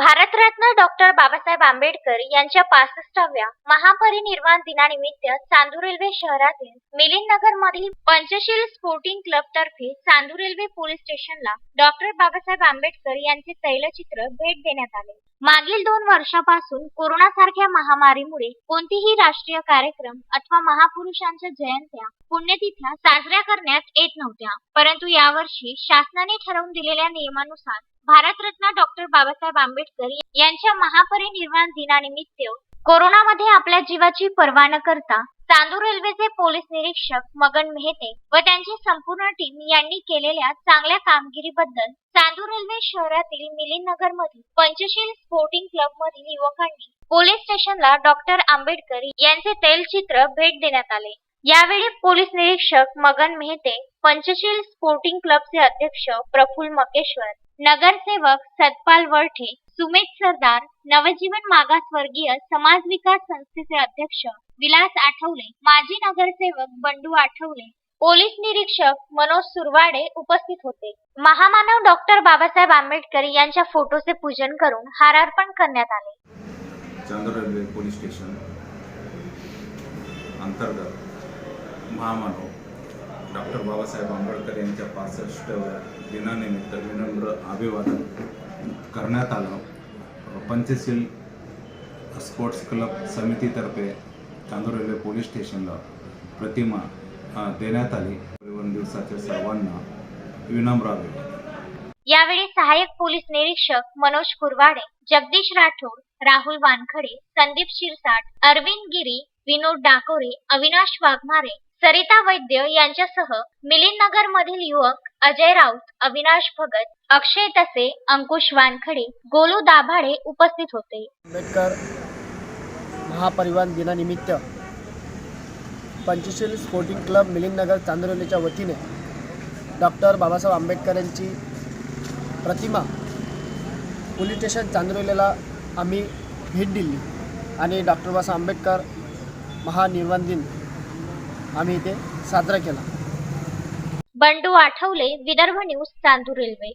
Bharat Ratna doctor Babasaheb Ambedkar यांच्या पासष्टाव्या महापरिनिर्वाण दिनानिमित्त Chandur railway शहरातील मिलिंद नगर मधील पंचशील स्पोर्टिंग क्लब तर्फे चांदूर रेल्वे पोलीस स्टेशनला डॉक्टर बाबासाहेब आंबेडकर यांचे तैलचित्र भेट देण्यात आले. मागील दोन वर्षापासून कोरोना सारख्या महामारीमुळे कोणतेही राष्ट्रीय कार्यक्रम अथवा महापुरुषांच्या जयंत्या पुण्यतिथ्या साजऱ्या करण्यात येत नव्हत्या. परंतु यावर्षी शासनाने ठरवून दिलेल्या नियमानुसार भारतरत्न डॉक्टर बाबासाहेब आंबेडकर यांच्या महापरिनिर्वाण दिनानिमित्त कोरोनामध्ये आपल्या जीवाची पर्वा न करता चांदूर रेल्वेचे पोलीस निरीक्षक मगन मेहते व त्यांची संपूर्ण टीम यांनी केलेल्या चांगल्या कामगिरीबद्दल चांदूर रेल्वे शहरातील मिलिंद नगर मधील पंचशील स्पोर्टिंग क्लब मधील युवकांनी पोलीस स्टेशनला डॉक्टर आंबेडकर यांचे तैलचित्र भेट देण्यात आले. यावेळी पोलीस निरीक्षक मगन मेहते पंचशील स्पोर्टिंग क्लबचे अध्यक्ष प्रफुल्ल मकेश्वर नगरसेवक सतपाल वरठे सुमेध सरदार नवजीवन मागासवर्गीय समाज विकास संस्थेचे अध्यक्ष विलास आठवले माजी नगरसेवक बंडू आठवले पोलीस निरीक्षक मनोज सुरवाडे उपस्थित होते. महामानव डॉक्टर बाबासाहेब आंबेडकर यांच्या फोटोचे पूजन करून हारार्पण करण्यात आले. चांदूर रेल्वे पोलीस स्टेशन अंतर्गत महामानव. डॉक्टर बाबासाहेब आंबेडकर यांच्या पासष्टव्या दिनानिमित्त विनम्र अभिवादन करण्यात आलं. पंचशील स्पोर्ट्स क्लब समितीतर्फे चांदूर रेल्वे पोलीस स्टेशनला प्रतिमा देण्यात आली. परिवहन दिवसाच्या सर्वांना विनम्र अभिवादन. यावेळी सहाय्यक पोलीस निरीक्षक मनोज कुरवाडे जगदीश राठोड राहुल वानखडे संदीप शिरसाट अरविंद गिरी विनोद डाकोरे अविनाश वाघमारे सरिता वैद्य यांच्यासह मिलिंद नगर मधील युवक अजय राऊत अविनाश भगत अक्षय तसे अंकुश वानखडे गोलू दाभाडे उपस्थित होते. आंबेडकर महापरिवहन दिनानिमित्त पंचशील स्पोर्टिंग क्लब मिलिंदनगर चांदोलीच्या वतीने डॉक्टर बाबासाहेब आंबेडकर यांची प्रतिमा पोलीस स्टेशन चांदोलीला आम्ही भेट दिली आणि डॉक्टर बाबासाहेब आंबेडकर महानिर्वाण दिन आम्ही इथे साजरा केला. Bandu Athawale Vidarbha news Chandur railway.